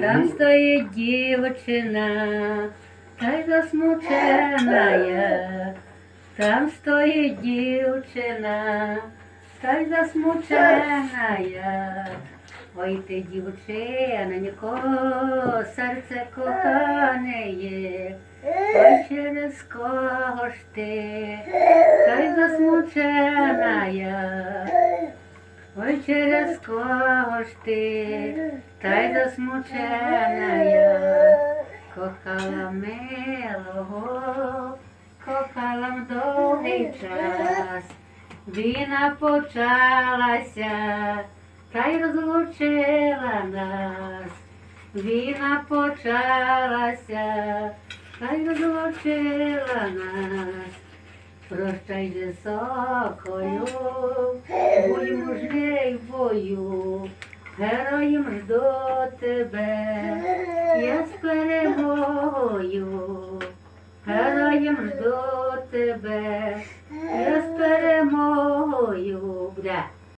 Там стоїть дівчина, та й засмучена. Там стоїть дівчина, та й засмучена. Ой ти дівчинонько, серце кохане є. Ой через кого ж ти, та й засмучена. Ой через кого ж ти, та й засмучена я, кохала милого, кохала м довгий час, війна почалася, та й розлучила нас, війна почалася, та й розлучила нас. Прощай же сокою, бою в героєм жду тебе, я з перемогою, героєм жду тебе,